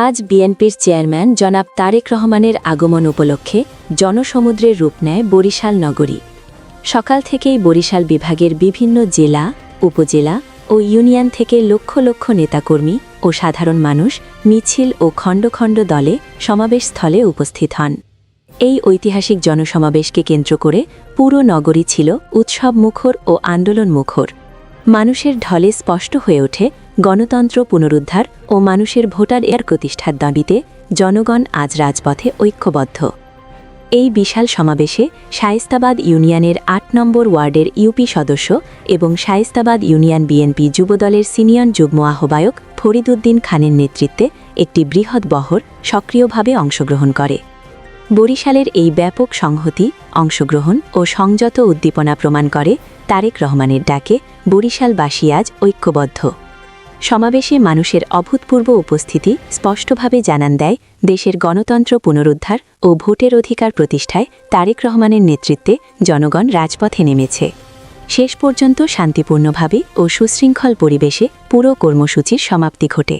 আজ বিএনপির চেয়ারম্যান জনাব তারেক রহমানের আগমন উপলক্ষে জনসমুদ্রের রূপ নেয় বরিশাল নগরী। সকাল থেকেই বরিশাল বিভাগের বিভিন্ন জেলা, উপজেলা ও ইউনিয়ন থেকে লক্ষ লক্ষ নেতাকর্মী ও সাধারণ মানুষ মিছিল ও খণ্ড খণ্ড দলে সমাবেশস্থলে উপস্থিত হন। এই ঐতিহাসিক জনসমাবেশকে কেন্দ্র করে পুরো নগরী ছিল উৎসব মুখর ও আন্দোলন মুখর মানুষের ঢলে স্পষ্ট হয়ে ওঠে গণতন্ত্র পুনরুদ্ধার ও মানুষের ভোটার এর প্রতিষ্ঠার দাবিতে জনগণ আজ রাজপথে ঐক্যবদ্ধ। এই বিশাল সমাবেশে শায়েস্তাবাদ ইউনিয়নের আট নম্বর ওয়ার্ডের ইউপি সদস্য এবং শায়েস্তাবাদ ইউনিয়ন বিএনপি যুবদলের সিনিয়র যুগ্ম আহ্বায়ক ফরিদুদ্দিন খানের নেতৃত্বে একটি বৃহৎ বহর সক্রিয়ভাবে অংশগ্রহণ করে। বরিশালের এই ব্যাপক সংহতি, অংশগ্রহণ ও সংযত উদ্দীপনা প্রমাণ করে তারেক রহমানের ডাকে বরিশালবাসী আজ ঐক্যবদ্ধ। সমাবেশে মানুষের অভূতপূর্ব উপস্থিতি স্পষ্টভাবে জানান দেয় দেশের গণতন্ত্র পুনরুদ্ধার ও ভোটের অধিকার প্রতিষ্ঠায় তারেক রহমানের নেতৃত্বে জনগণ রাজপথে নেমেছে। শেষ পর্যন্ত শান্তিপূর্ণভাবে ও সুশৃঙ্খল পরিবেশে পুরো কর্মসূচির সমাপ্তি ঘটে।